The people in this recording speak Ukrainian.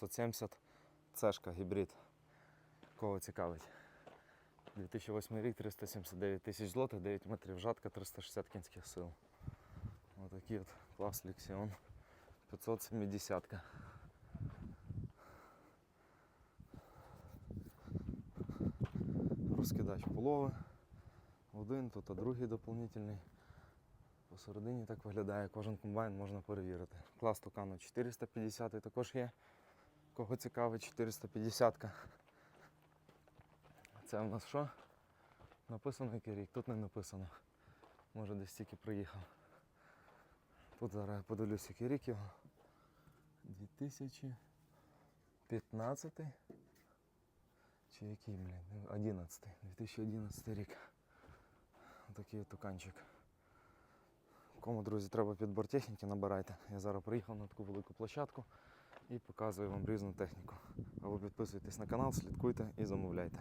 570 цешка гібрид. Кого цікавить. 2008 рік 379 тисяч злотих, 9 метрів жатка, 360 кінських сил. Отакий от клас Лексіон 570. Розкидач полови. Один, тут а другий доповнительний. Посередині так виглядає, кожен комбайн можна перевірити. Клас Тукану 450 також є. Кого цікавить 450. Це у нас що? Написано який рік, тут не написано. Може десь тільки приїхав. Тут зараз я подивлюсь, який рік його. 2015 чи який, блін? 11 2011 рік. Такий от туканчик. Кому, друзі, треба підбор техніки, набирайте. Я зараз приїхав на таку велику площадку і показую вам різну техніку. А ви підписуйтесь на канал, слідкуйте і замовляйте.